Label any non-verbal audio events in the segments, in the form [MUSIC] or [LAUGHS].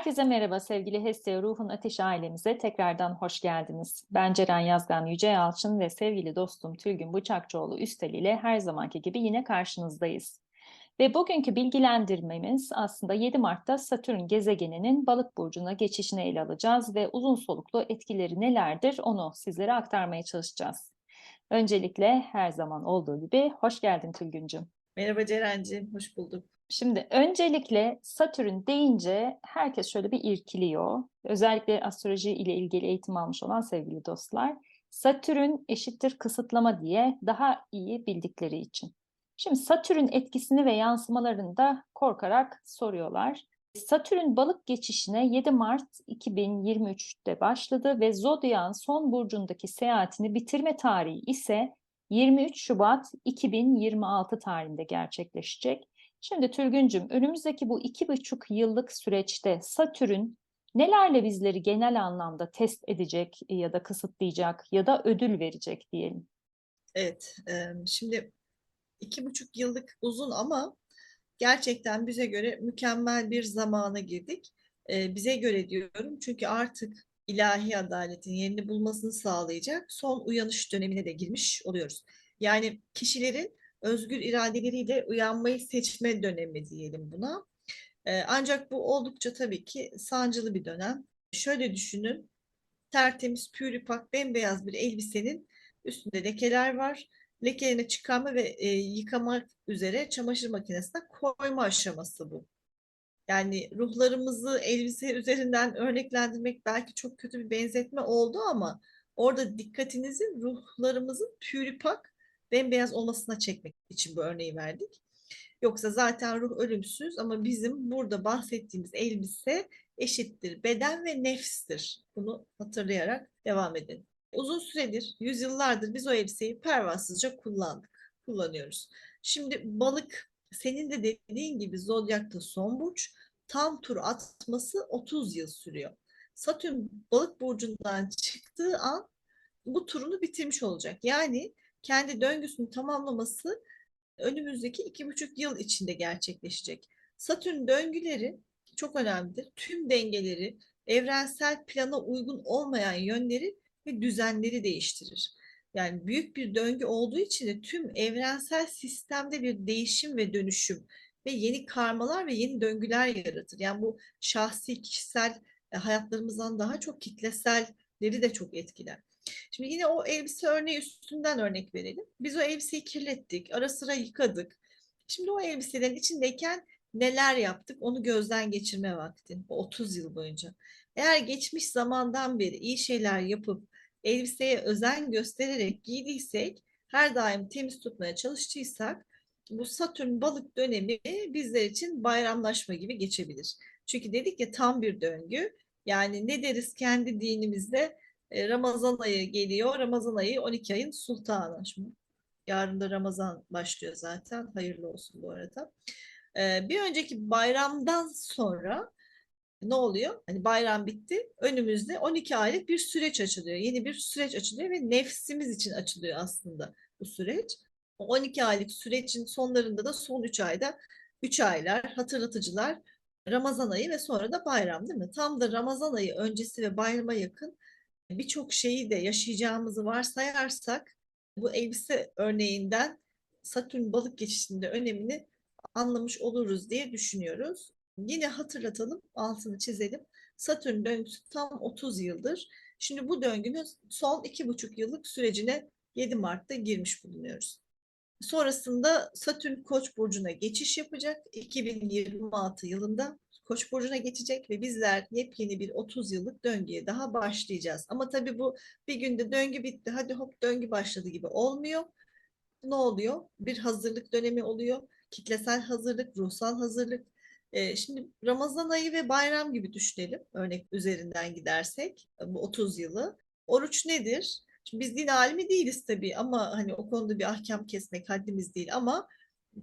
Herkese merhaba sevgili Hestia Ruhun Ateşi ailemize tekrardan hoş geldiniz. Ben Ceren Yazgan Yüce Yalçın ve sevgili dostum Tülgün Bıçakçıoğlu Üstel ile her zamanki gibi yine karşınızdayız. Ve bugünkü bilgilendirmemiz aslında 7 Mart'ta Satürn gezegeninin balık burcuna geçişini ele alacağız ve uzun soluklu etkileri nelerdir onu sizlere aktarmaya çalışacağız. Öncelikle her zaman olduğu gibi hoş geldin Tülgüncüm. Merhaba Ceren'ciğim, hoş bulduk. Şimdi öncelikle Satürn deyince herkes şöyle bir irkiliyor. Özellikle astroloji ile ilgili eğitim almış olan sevgili dostlar. Satürn eşittir kısıtlama diye daha iyi bildikleri için. Şimdi Satürn etkisini ve yansımalarını da korkarak soruyorlar. Satürn balık geçişine 7 Mart 2023'te başladı ve Zodyak'ın son burcundaki seyahatini bitirme tarihi ise 23 Şubat 2026 tarihinde gerçekleşecek. Şimdi Tülgüncüm, önümüzdeki bu iki buçuk yıllık süreçte Satürn nelerle bizleri genel anlamda test edecek ya da kısıtlayacak ya da ödül verecek diyelim. Evet, şimdi iki buçuk yıllık uzun ama gerçekten bize göre mükemmel bir zamana girdik. Bize göre diyorum çünkü artık ilahi adaletin yerini bulmasını sağlayacak son uyanış dönemine de girmiş oluyoruz. Yani kişilerin özgür iradeleriyle uyanmayı seçme dönemi diyelim buna. Ee, ancak bu oldukça tabii ki sancılı bir dönem. Şöyle düşünün, tertemiz, pürüpak, bembeyaz bir elbisenin üstünde lekeler var. Lekelerini çıkarma ve e, yıkamak üzere çamaşır makinesine koyma aşaması bu. Yani ruhlarımızı elbise üzerinden örneklendirmek belki çok kötü bir benzetme oldu ama orada dikkatinizin ruhlarımızın pürüpak bembeyaz olmasına çekmek için bu örneği verdik. Yoksa zaten ruh ölümsüz ama bizim burada bahsettiğimiz elbise eşittir beden ve nefstir. Bunu hatırlayarak devam edin. Uzun süredir, yüzyıllardır biz o elbiseyi pervasızca kullandık, kullanıyoruz. Şimdi balık senin de dediğin gibi zodyakta son burç tam tur atması 30 yıl sürüyor. Satürn balık burcundan çıktığı an bu turunu bitirmiş olacak. Yani kendi döngüsünü tamamlaması önümüzdeki iki buçuk yıl içinde gerçekleşecek. Satürn döngüleri çok önemlidir. Tüm dengeleri, evrensel plana uygun olmayan yönleri ve düzenleri değiştirir. Yani büyük bir döngü olduğu için de tüm evrensel sistemde bir değişim ve dönüşüm ve yeni karmalar ve yeni döngüler yaratır. Yani bu şahsi, kişisel e, hayatlarımızdan daha çok kitleselleri de çok etkiler. Şimdi yine o elbise örneği üstünden örnek verelim. Biz o elbiseyi kirlettik, ara sıra yıkadık. Şimdi o elbiselerin içindeyken neler yaptık onu gözden geçirme vakti. O 30 yıl boyunca. Eğer geçmiş zamandan beri iyi şeyler yapıp elbiseye özen göstererek giydiysek, her daim temiz tutmaya çalıştıysak bu Satürn balık dönemi bizler için bayramlaşma gibi geçebilir. Çünkü dedik ya tam bir döngü. Yani ne deriz kendi dinimizde Ramazan ayı geliyor. Ramazan ayı 12 ayın sultanı. Şimdi yarın da Ramazan başlıyor zaten. Hayırlı olsun bu arada. E, bir önceki bayramdan sonra ne oluyor? Hani bayram bitti. Önümüzde 12 aylık bir süreç açılıyor. Yeni bir süreç açılıyor ve nefsimiz için açılıyor aslında bu süreç. 12 aylık sürecin sonlarında da son 3 ayda 3 aylar, hatırlatıcılar, Ramazan ayı ve sonra da bayram değil mi? Tam da Ramazan ayı öncesi ve bayrama yakın birçok şeyi de yaşayacağımızı varsayarsak bu elbise örneğinden Satürn balık geçişinde önemini anlamış oluruz diye düşünüyoruz. Yine hatırlatalım, altını çizelim. Satürn döngüsü tam 30 yıldır. Şimdi bu döngünün son 2,5 yıllık sürecine 7 Mart'ta girmiş bulunuyoruz. Sonrasında Satürn Koç burcuna geçiş yapacak 2026 yılında. Koç burcuna geçecek ve bizler yepyeni bir 30 yıllık döngüye daha başlayacağız. Ama tabii bu bir günde döngü bitti, hadi hop döngü başladı gibi olmuyor. Ne oluyor? Bir hazırlık dönemi oluyor. Kitlesel hazırlık, ruhsal hazırlık. Ee, şimdi Ramazan ayı ve bayram gibi düşünelim. Örnek üzerinden gidersek bu 30 yılı. Oruç nedir? Şimdi biz din alimi değiliz tabii ama hani o konuda bir ahkam kesmek haddimiz değil ama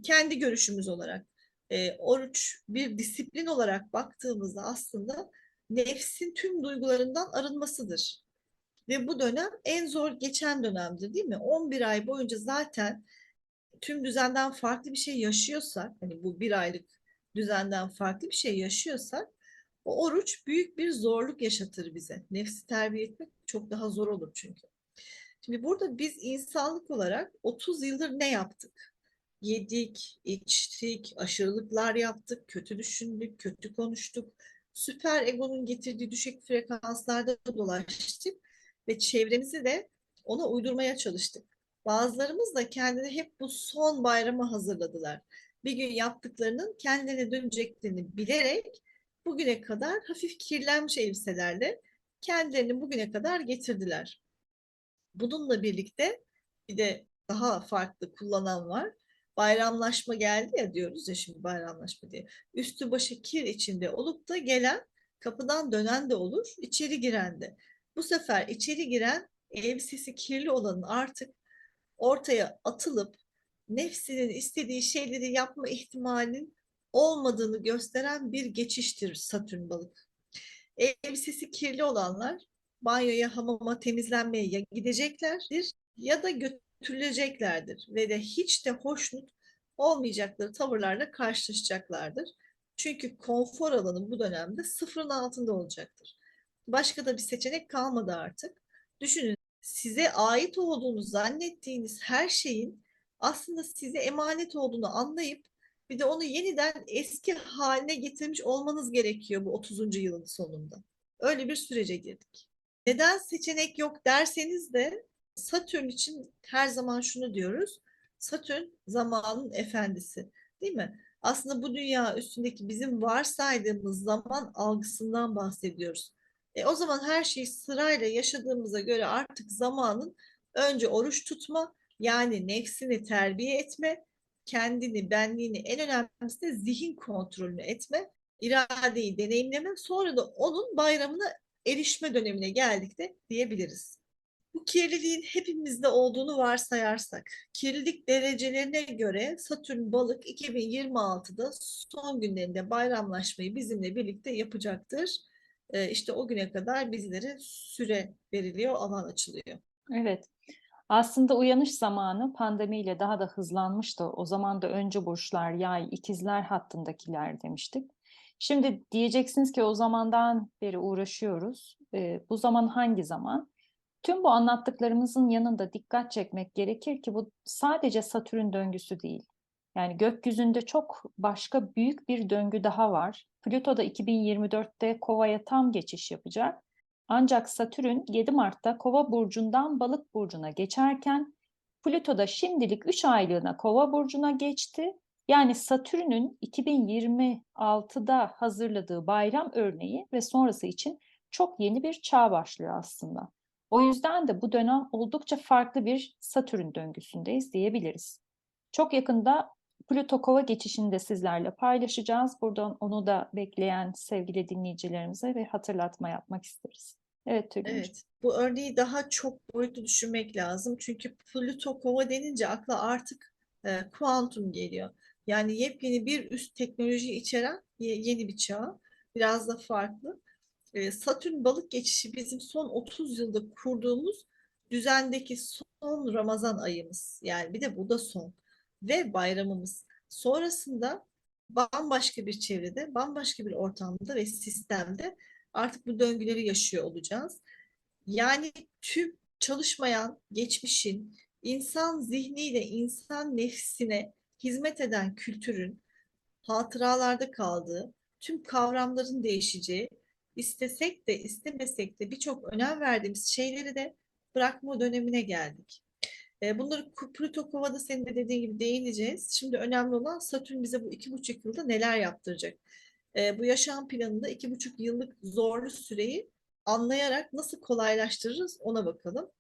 kendi görüşümüz olarak e, oruç bir disiplin olarak baktığımızda aslında nefsin tüm duygularından arınmasıdır. Ve bu dönem en zor geçen dönemdir değil mi? 11 ay boyunca zaten tüm düzenden farklı bir şey yaşıyorsak, hani bu bir aylık düzenden farklı bir şey yaşıyorsak O oruç büyük bir zorluk yaşatır bize. Nefsi terbiye etmek çok daha zor olur çünkü. Şimdi burada biz insanlık olarak 30 yıldır ne yaptık? Yedik, içtik, aşırılıklar yaptık, kötü düşündük, kötü konuştuk. Süper egonun getirdiği düşük frekanslarda dolaştık ve çevremizi de ona uydurmaya çalıştık. Bazılarımız da kendini hep bu son bayrama hazırladılar. Bir gün yaptıklarının kendilerine döneceklerini bilerek bugüne kadar hafif kirlenmiş elbiselerle kendilerini bugüne kadar getirdiler. Bununla birlikte bir de daha farklı kullanan var. Bayramlaşma geldi ya diyoruz ya şimdi bayramlaşma diye. Üstü başı kir içinde olup da gelen kapıdan dönen de olur, içeri giren de. Bu sefer içeri giren elbisesi kirli olanın artık ortaya atılıp nefsinin istediği şeyleri yapma ihtimalinin olmadığını gösteren bir geçiştir Satürn balık. Elbisesi kirli olanlar banyoya, hamama, temizlenmeye ya gideceklerdir ya da götürüleceklerdir ve de hiç de hoşnut olmayacakları tavırlarla karşılaşacaklardır. Çünkü konfor alanı bu dönemde sıfırın altında olacaktır. Başka da bir seçenek kalmadı artık. Düşünün size ait olduğunu zannettiğiniz her şeyin aslında size emanet olduğunu anlayıp bir de onu yeniden eski haline getirmiş olmanız gerekiyor bu 30. yılın sonunda. Öyle bir sürece girdik. Neden seçenek yok derseniz de Satürn için her zaman şunu diyoruz. Satürn zamanın efendisi değil mi? Aslında bu dünya üstündeki bizim varsaydığımız zaman algısından bahsediyoruz. E, o zaman her şeyi sırayla yaşadığımıza göre artık zamanın önce oruç tutma yani nefsini terbiye etme, kendini, benliğini en önemlisi de zihin kontrolünü etme, iradeyi deneyimleme sonra da onun bayramına erişme dönemine geldik de diyebiliriz. Bu kirliliğin hepimizde olduğunu varsayarsak, kirlilik derecelerine göre Satürn balık 2026'da son günlerinde bayramlaşmayı bizimle birlikte yapacaktır. Ee, işte o güne kadar bizlere süre veriliyor, alan açılıyor. Evet. Aslında uyanış zamanı pandemiyle daha da hızlanmıştı. O zaman da önce burçlar, yay, ikizler hattındakiler demiştik. Şimdi diyeceksiniz ki o zamandan beri uğraşıyoruz. Ee, bu zaman hangi zaman? Tüm bu anlattıklarımızın yanında dikkat çekmek gerekir ki bu sadece Satürn döngüsü değil. Yani gökyüzünde çok başka büyük bir döngü daha var. Plüto da 2024'te Kova'ya tam geçiş yapacak. Ancak Satürn 7 Mart'ta Kova burcundan Balık burcuna geçerken Plüto da şimdilik 3 aylığına Kova burcuna geçti. Yani Satürn'ün 2026'da hazırladığı bayram örneği ve sonrası için çok yeni bir çağ başlıyor aslında. O yüzden de bu dönem oldukça farklı bir Satürn döngüsündeyiz diyebiliriz. Çok yakında Plüto Kova geçişini de sizlerle paylaşacağız. Buradan onu da bekleyen sevgili dinleyicilerimize ve hatırlatma yapmak isteriz. Evet Evet, bu örneği daha çok boyutlu düşünmek lazım. Çünkü Plüto Kova denince akla artık e, kuantum geliyor. Yani yepyeni bir üst teknoloji içeren ye- yeni bir çağ. Biraz da farklı. E, Satürn balık geçişi bizim son 30 yılda kurduğumuz düzendeki son Ramazan ayımız. Yani bir de bu da son. Ve bayramımız. Sonrasında bambaşka bir çevrede, bambaşka bir ortamda ve sistemde artık bu döngüleri yaşıyor olacağız. Yani tüm çalışmayan geçmişin insan zihniyle insan nefsine hizmet eden kültürün hatıralarda kaldığı, tüm kavramların değişeceği, istesek de istemesek de birçok önem verdiğimiz şeyleri de bırakma dönemine geldik. E, Bunları Plüto Kova'da senin de dediğin gibi değineceğiz. Şimdi önemli olan Satürn bize bu iki buçuk yılda neler yaptıracak? E, bu yaşam planında iki buçuk yıllık zorlu süreyi anlayarak nasıl kolaylaştırırız ona bakalım.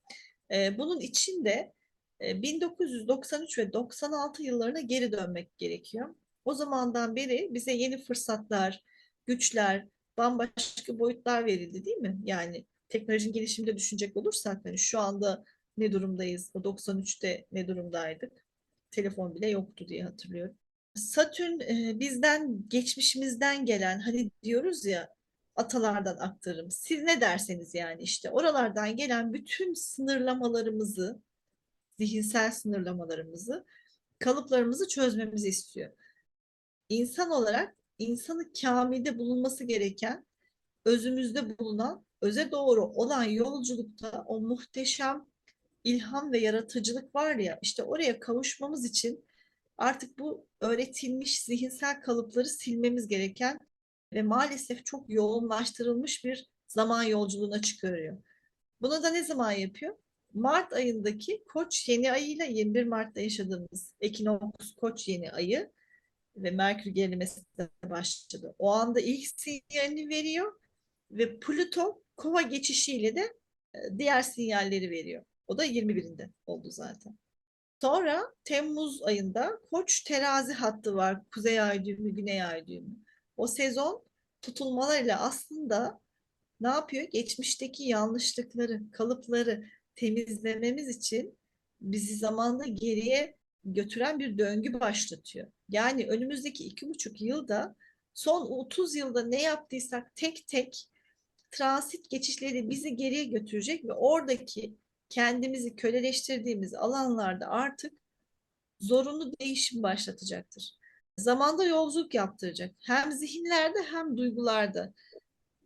E, bunun için de e, 1993 ve 96 yıllarına geri dönmek gerekiyor. O zamandan beri bize yeni fırsatlar, güçler, bambaşka boyutlar verildi değil mi? Yani teknolojinin gelişiminde düşünecek olursak hani şu anda ne durumdayız? O 93'te ne durumdaydık? Telefon bile yoktu diye hatırlıyorum. Satürn e, bizden, geçmişimizden gelen hani diyoruz ya atalardan aktarım. Siz ne derseniz yani işte oralardan gelen bütün sınırlamalarımızı, zihinsel sınırlamalarımızı, kalıplarımızı çözmemizi istiyor. İnsan olarak insanı kamilde bulunması gereken özümüzde bulunan, öze doğru olan yolculukta o muhteşem ilham ve yaratıcılık var ya, işte oraya kavuşmamız için artık bu öğretilmiş zihinsel kalıpları silmemiz gereken ve maalesef çok yoğunlaştırılmış bir zaman yolculuğuna çıkarıyor. Bunu da ne zaman yapıyor? Mart ayındaki Koç yeni ayıyla 21 Mart'ta yaşadığımız Ekinoks Koç yeni ayı ve Merkür gerilemesi de başladı. O anda ilk sinyalini veriyor ve Plüto Kova geçişiyle de e, diğer sinyalleri veriyor. O da 21'inde oldu zaten. Sonra Temmuz ayında Koç terazi hattı var. Kuzey ay düğümü, güney ay düğümü. O sezon tutulmalarıyla aslında ne yapıyor? Geçmişteki yanlışlıkları, kalıpları temizlememiz için bizi zamanla geriye götüren bir döngü başlatıyor. Yani önümüzdeki iki buçuk yılda son 30 yılda ne yaptıysak tek tek transit geçişleri bizi geriye götürecek ve oradaki kendimizi köleleştirdiğimiz alanlarda artık zorunlu değişim başlatacaktır. Zamanda yolculuk yaptıracak. Hem zihinlerde hem duygularda.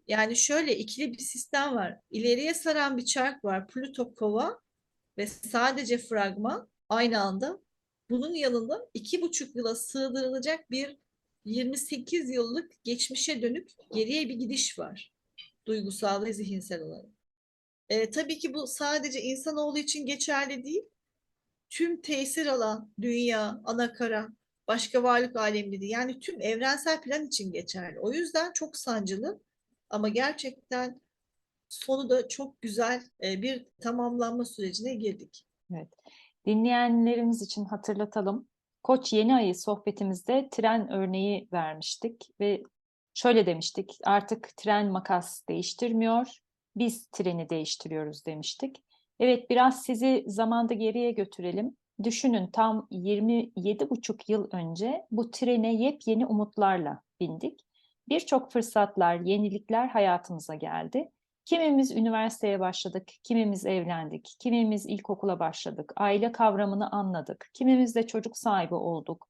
Yani şöyle ikili bir sistem var. İleriye saran bir çark var. Plüto kova ve sadece fragman aynı anda. Bunun yanında iki buçuk yıla sığdırılacak bir 28 yıllık geçmişe dönük geriye bir gidiş var. Duygusal ve zihinsel olarak. E, tabii ki bu sadece insanoğlu için geçerli değil. Tüm tesir alan dünya, anakara, başka varlık alemleri yani tüm evrensel plan için geçerli. O yüzden çok sancılı ama gerçekten sonu da çok güzel e, bir tamamlanma sürecine girdik. Evet. Dinleyenlerimiz için hatırlatalım. Koç yeni ayı sohbetimizde tren örneği vermiştik ve şöyle demiştik. Artık tren makas değiştirmiyor. Biz treni değiştiriyoruz demiştik. Evet biraz sizi zamanda geriye götürelim. Düşünün tam 27,5 yıl önce bu trene yepyeni umutlarla bindik. Birçok fırsatlar, yenilikler hayatımıza geldi. Kimimiz üniversiteye başladık, kimimiz evlendik, kimimiz ilkokula başladık, aile kavramını anladık, kimimiz de çocuk sahibi olduk,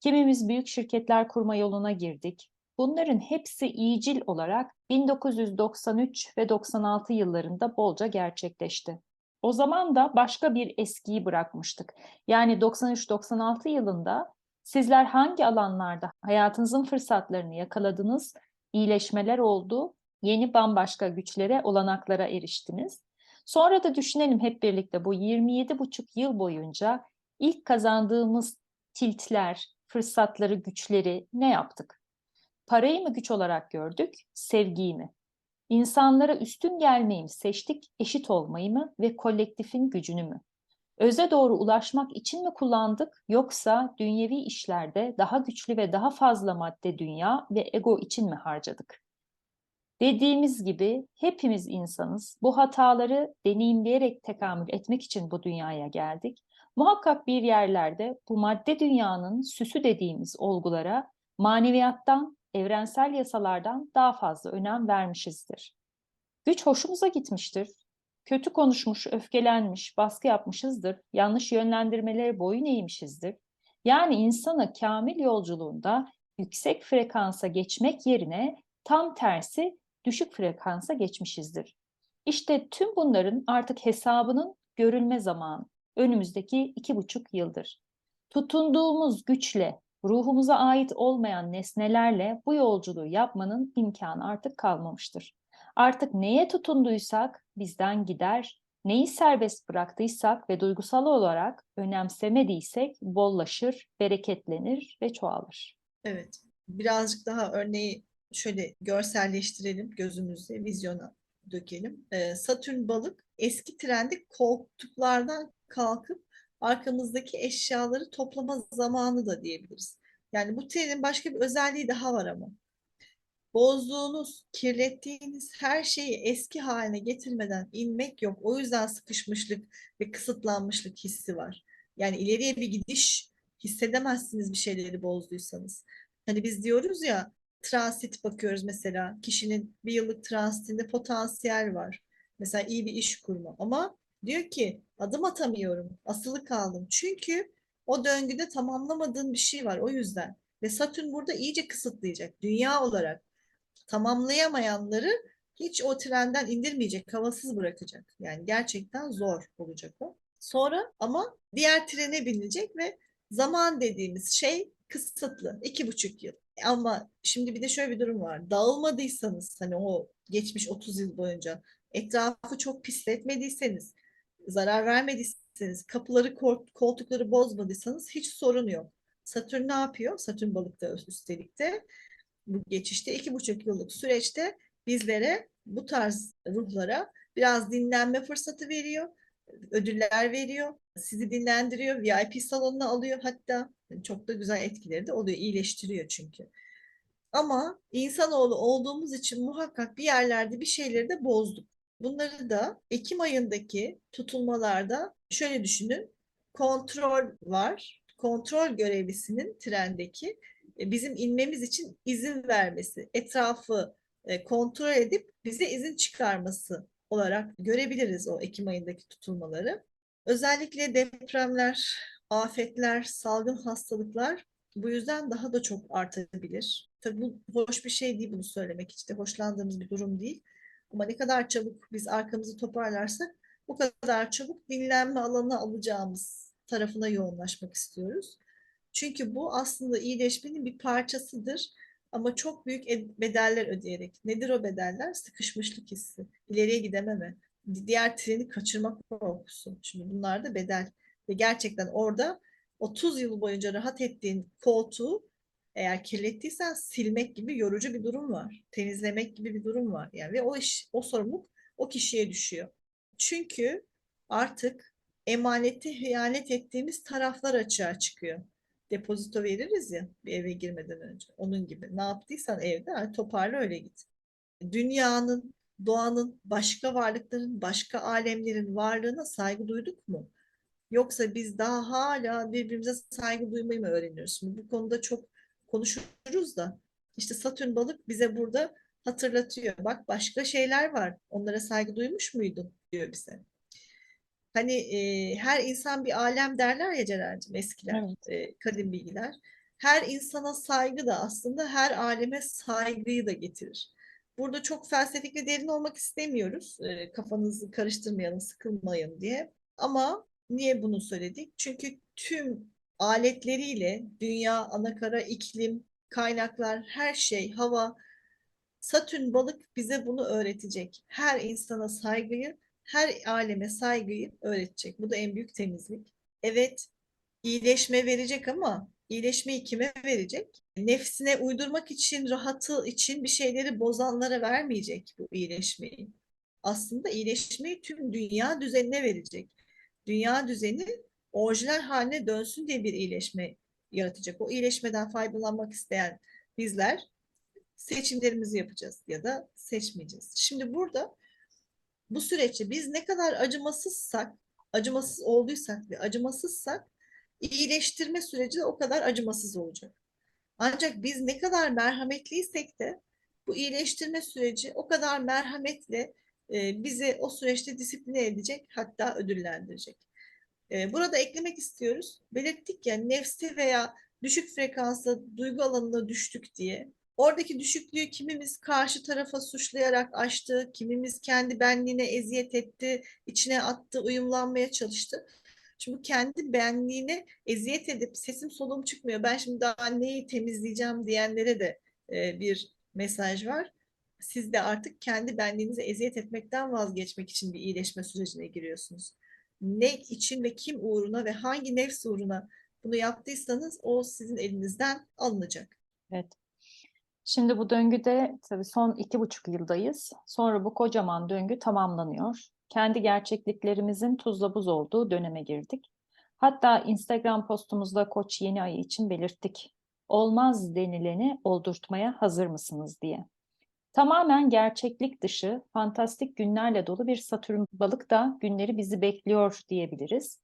kimimiz büyük şirketler kurma yoluna girdik. Bunların hepsi iyicil olarak 1993 ve 96 yıllarında bolca gerçekleşti. O zaman da başka bir eskiyi bırakmıştık. Yani 93-96 yılında sizler hangi alanlarda hayatınızın fırsatlarını yakaladınız, iyileşmeler oldu, yeni bambaşka güçlere, olanaklara eriştiniz. Sonra da düşünelim hep birlikte bu 27,5 yıl boyunca ilk kazandığımız tiltler, fırsatları, güçleri ne yaptık? Parayı mı güç olarak gördük, sevgiyi mi? İnsanlara üstün gelmeyi mi seçtik, eşit olmayı mı ve kolektifin gücünü mü? Öze doğru ulaşmak için mi kullandık yoksa dünyevi işlerde daha güçlü ve daha fazla madde dünya ve ego için mi harcadık? Dediğimiz gibi hepimiz insanız. Bu hataları deneyimleyerek tekamül etmek için bu dünyaya geldik. Muhakkak bir yerlerde bu madde dünyanın süsü dediğimiz olgulara maneviyattan, evrensel yasalardan daha fazla önem vermişizdir. Güç hoşumuza gitmiştir. Kötü konuşmuş, öfkelenmiş, baskı yapmışızdır. Yanlış yönlendirmelere boyun eğmişizdir. Yani insana kamil yolculuğunda yüksek frekansa geçmek yerine tam tersi düşük frekansa geçmişizdir. İşte tüm bunların artık hesabının görülme zamanı önümüzdeki iki buçuk yıldır. Tutunduğumuz güçle, ruhumuza ait olmayan nesnelerle bu yolculuğu yapmanın imkanı artık kalmamıştır. Artık neye tutunduysak bizden gider, neyi serbest bıraktıysak ve duygusal olarak önemsemediysek bollaşır, bereketlenir ve çoğalır. Evet, birazcık daha örneği şöyle görselleştirelim gözümüzde, vizyona dökelim. Ee, Satürn balık eski trendi koltuklardan kalkıp arkamızdaki eşyaları toplama zamanı da diyebiliriz. Yani bu trenin başka bir özelliği daha var ama. Bozduğunuz, kirlettiğiniz her şeyi eski haline getirmeden inmek yok. O yüzden sıkışmışlık ve kısıtlanmışlık hissi var. Yani ileriye bir gidiş hissedemezsiniz bir şeyleri bozduysanız. Hani biz diyoruz ya transit bakıyoruz mesela. Kişinin bir yıllık transitinde potansiyel var. Mesela iyi bir iş kurma. Ama diyor ki adım atamıyorum. Asılı kaldım. Çünkü o döngüde tamamlamadığın bir şey var. O yüzden. Ve Satürn burada iyice kısıtlayacak. Dünya olarak tamamlayamayanları hiç o trenden indirmeyecek, havasız bırakacak. Yani gerçekten zor olacak o. Sonra ama diğer trene binecek ve zaman dediğimiz şey kısıtlı. iki buçuk yıl. Ama şimdi bir de şöyle bir durum var. Dağılmadıysanız hani o geçmiş 30 yıl boyunca etrafı çok pisletmediyseniz, zarar vermediyseniz, kapıları, kol- koltukları bozmadıysanız hiç sorun yok. Satürn ne yapıyor? Satürn balıkta üstelik de bu geçişte iki buçuk yıllık süreçte bizlere bu tarz ruhlara biraz dinlenme fırsatı veriyor, ödüller veriyor, sizi dinlendiriyor, VIP salonuna alıyor hatta çok da güzel etkileri de oluyor, iyileştiriyor çünkü. Ama insanoğlu olduğumuz için muhakkak bir yerlerde bir şeyleri de bozduk. Bunları da Ekim ayındaki tutulmalarda şöyle düşünün. Kontrol var. Kontrol görevlisinin trendeki e, bizim inmemiz için izin vermesi, etrafı e, kontrol edip bize izin çıkarması olarak görebiliriz o Ekim ayındaki tutulmaları. Özellikle depremler, afetler, salgın hastalıklar bu yüzden daha da çok artabilir. Tabii bu hoş bir şey değil bunu söylemek de hoşlandığımız bir durum değil. Ama ne kadar çabuk biz arkamızı toparlarsak bu kadar çabuk dinlenme alanı alacağımız tarafına yoğunlaşmak istiyoruz. Çünkü bu aslında iyileşmenin bir parçasıdır. Ama çok büyük ed- bedeller ödeyerek. Nedir o bedeller? Sıkışmışlık hissi, ileriye gidememe, diğer treni kaçırmak korkusu. Şimdi bunlar da bedel. Ve gerçekten orada 30 yıl boyunca rahat ettiğin koltuğu eğer kirlettiysen silmek gibi yorucu bir durum var. Temizlemek gibi bir durum var. Yani ve o iş, o sorumluluk o kişiye düşüyor. Çünkü artık emanete hıyanet ettiğimiz taraflar açığa çıkıyor depozito veririz ya bir eve girmeden önce. Onun gibi. Ne yaptıysan evde toparla öyle git. Dünyanın, doğanın, başka varlıkların, başka alemlerin varlığına saygı duyduk mu? Yoksa biz daha hala birbirimize saygı duymayı mı öğreniyoruz? Şimdi bu konuda çok konuşuruz da işte Satürn balık bize burada hatırlatıyor. Bak başka şeyler var. Onlara saygı duymuş muydun? diyor bize. Hani e, her insan bir alem derler ya Ceren'cim eskiler, Evet. e, kadim bilgiler. Her insana saygı da aslında her aleme saygıyı da getirir. Burada çok felsefik ve derin olmak istemiyoruz. E, kafanızı karıştırmayalım, sıkılmayın diye. Ama niye bunu söyledik? Çünkü tüm aletleriyle dünya, anakara, iklim, kaynaklar, her şey, hava, Satürn balık bize bunu öğretecek. Her insana saygıyı, her aleme saygıyı öğretecek. Bu da en büyük temizlik. Evet, iyileşme verecek ama iyileşmeyi kime verecek? Nefsine uydurmak için, rahatı için bir şeyleri bozanlara vermeyecek bu iyileşmeyi. Aslında iyileşmeyi tüm dünya düzenine verecek. Dünya düzeni orijinal haline dönsün diye bir iyileşme yaratacak. O iyileşmeden faydalanmak isteyen bizler seçimlerimizi yapacağız ya da seçmeyeceğiz. Şimdi burada bu süreçte biz ne kadar acımasızsak, acımasız olduysak ve acımasızsak iyileştirme süreci de o kadar acımasız olacak. Ancak biz ne kadar merhametliysek de bu iyileştirme süreci o kadar merhametle e, bizi o süreçte disipline edecek hatta ödüllendirecek. E, burada eklemek istiyoruz. Belirttik ya nefsi veya düşük frekansla duygu alanına düştük diye. Oradaki düşüklüğü kimimiz karşı tarafa suçlayarak aştı, kimimiz kendi benliğine eziyet etti, içine attı, uyumlanmaya çalıştı. Bu kendi benliğine eziyet edip sesim soluğum çıkmıyor, ben şimdi daha neyi temizleyeceğim diyenlere de e, bir mesaj var. Siz de artık kendi benliğinize eziyet etmekten vazgeçmek için bir iyileşme sürecine giriyorsunuz. Ne için ve kim uğruna ve hangi nefs uğruna bunu yaptıysanız o sizin elinizden alınacak. Evet. Şimdi bu döngüde tabii son iki buçuk yıldayız. Sonra bu kocaman döngü tamamlanıyor. Kendi gerçekliklerimizin tuzla buz olduğu döneme girdik. Hatta Instagram postumuzda Koç yeni ayı için belirttik. Olmaz denileni oldurtmaya hazır mısınız diye. Tamamen gerçeklik dışı, fantastik günlerle dolu bir Satürn balık da günleri bizi bekliyor diyebiliriz.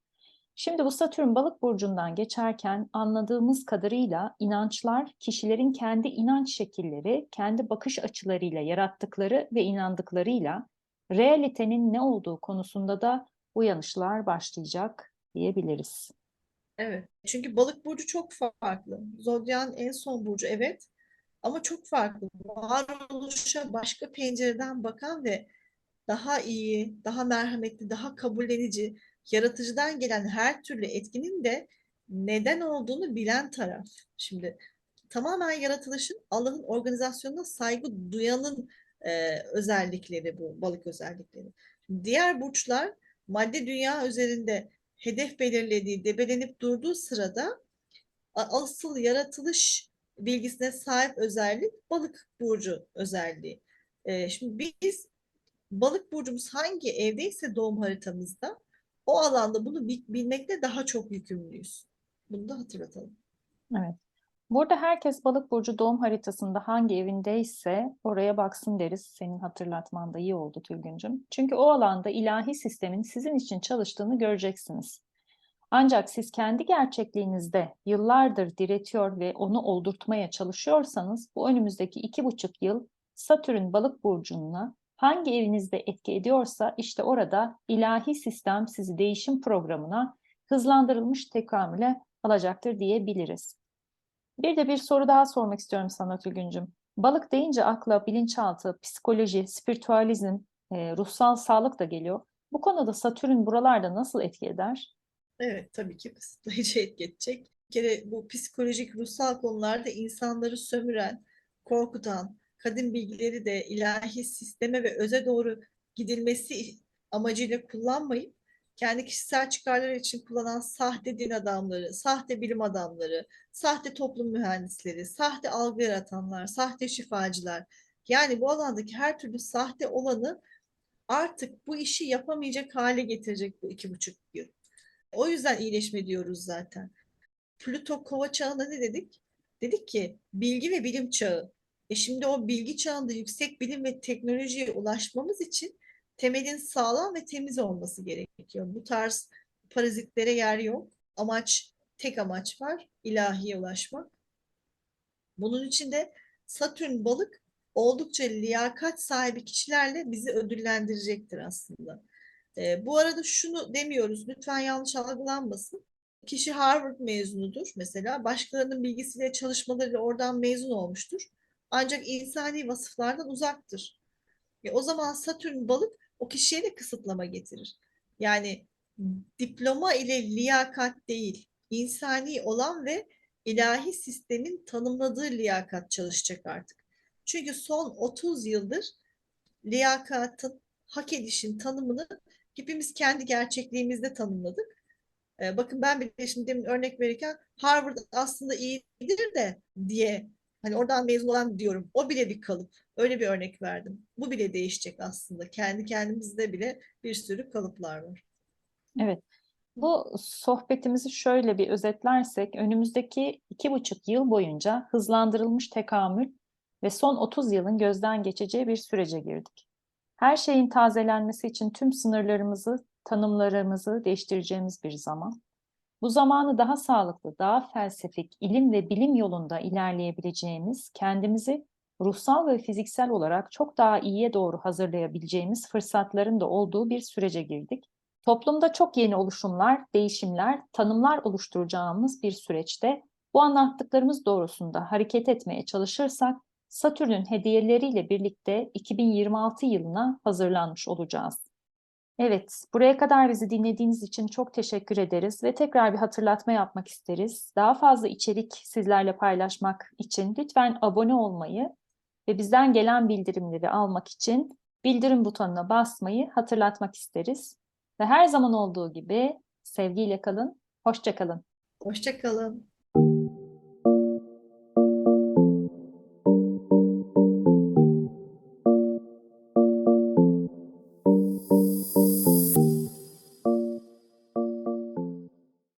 Şimdi bu Satürn balık burcundan geçerken anladığımız kadarıyla inançlar kişilerin kendi inanç şekilleri, kendi bakış açılarıyla yarattıkları ve inandıklarıyla realitenin ne olduğu konusunda da uyanışlar başlayacak diyebiliriz. Evet. Çünkü balık burcu çok farklı. Zodyan en son burcu evet. Ama çok farklı. Varoluşa başka pencereden bakan ve daha iyi, daha merhametli, daha kabullenici, yaratıcıdan gelen her türlü etkinin de neden olduğunu bilen taraf. Şimdi tamamen yaratılışın Allah'ın organizasyonuna saygı duyanın e, özellikleri bu, balık özellikleri. Diğer burçlar madde dünya üzerinde hedef belirlediği, debelenip durduğu sırada asıl yaratılış bilgisine sahip özellik balık burcu özelliği. E, şimdi biz balık burcumuz hangi evdeyse doğum haritamızda o alanda bunu bi- bilmekte daha çok yükümlüyüz. Bunu da hatırlatalım. Evet. Burada herkes balık burcu doğum haritasında hangi evindeyse oraya baksın deriz. Senin hatırlatman da iyi oldu Tülgüncüm. Çünkü o alanda ilahi sistemin sizin için çalıştığını göreceksiniz. Ancak siz kendi gerçekliğinizde yıllardır diretiyor ve onu oldurtmaya çalışıyorsanız bu önümüzdeki iki buçuk yıl Satürn balık burcuna hangi evinizde etki ediyorsa işte orada ilahi sistem sizi değişim programına hızlandırılmış tekamüle alacaktır diyebiliriz. Bir de bir soru daha sormak istiyorum sana Tülgüncüm. Balık deyince akla bilinçaltı, psikoloji, spiritüalizm, e, ruhsal sağlık da geliyor. Bu konuda Satürn buralarda nasıl etki eder? Evet, tabii ki kısıtlayıcı [LAUGHS] etki edecek. Bir kere bu psikolojik, ruhsal konularda insanları sömüren, korkutan, kadim bilgileri de ilahi sisteme ve öze doğru gidilmesi amacıyla kullanmayıp kendi kişisel çıkarları için kullanan sahte din adamları, sahte bilim adamları, sahte toplum mühendisleri, sahte algı yaratanlar, sahte şifacılar. Yani bu alandaki her türlü sahte olanı artık bu işi yapamayacak hale getirecek bu iki buçuk yıl. O yüzden iyileşme diyoruz zaten. Plüto kova çağında ne dedik? Dedik ki bilgi ve bilim çağı. E şimdi o bilgi çağında yüksek bilim ve teknolojiye ulaşmamız için temelin sağlam ve temiz olması gerekiyor. Bu tarz parazitlere yer yok. Amaç, tek amaç var. ilahiye ulaşmak. Bunun için de Satürn balık oldukça liyakat sahibi kişilerle bizi ödüllendirecektir aslında. E, bu arada şunu demiyoruz, lütfen yanlış algılanmasın. Kişi Harvard mezunudur mesela, başkalarının bilgisiyle çalışmalarıyla oradan mezun olmuştur. Ancak insani vasıflardan uzaktır. E, o zaman Satürn balık o kişiye de kısıtlama getirir. Yani diploma ile liyakat değil, insani olan ve ilahi sistemin tanımladığı liyakat çalışacak artık. Çünkü son 30 yıldır liyakatın, hak edişin tanımını hepimiz kendi gerçekliğimizde tanımladık. Ee, bakın ben bile şimdi demin örnek verirken Harvard aslında iyidir de diye hani oradan mezun olan diyorum. O bile bir kalıp. Öyle bir örnek verdim. Bu bile değişecek aslında. Kendi kendimizde bile bir sürü kalıplar var. Evet. Bu sohbetimizi şöyle bir özetlersek, önümüzdeki iki buçuk yıl boyunca hızlandırılmış tekamül ve son 30 yılın gözden geçeceği bir sürece girdik. Her şeyin tazelenmesi için tüm sınırlarımızı, tanımlarımızı değiştireceğimiz bir zaman. Bu zamanı daha sağlıklı, daha felsefik, ilim ve bilim yolunda ilerleyebileceğimiz, kendimizi ruhsal ve fiziksel olarak çok daha iyiye doğru hazırlayabileceğimiz fırsatların da olduğu bir sürece girdik. Toplumda çok yeni oluşumlar, değişimler, tanımlar oluşturacağımız bir süreçte bu anlattıklarımız doğrusunda hareket etmeye çalışırsak Satürn'ün hediyeleriyle birlikte 2026 yılına hazırlanmış olacağız. Evet, buraya kadar bizi dinlediğiniz için çok teşekkür ederiz ve tekrar bir hatırlatma yapmak isteriz. Daha fazla içerik sizlerle paylaşmak için lütfen abone olmayı ve bizden gelen bildirimleri almak için bildirim butonuna basmayı hatırlatmak isteriz. Ve her zaman olduğu gibi sevgiyle kalın, hoşça kalın. Hoşça kalın.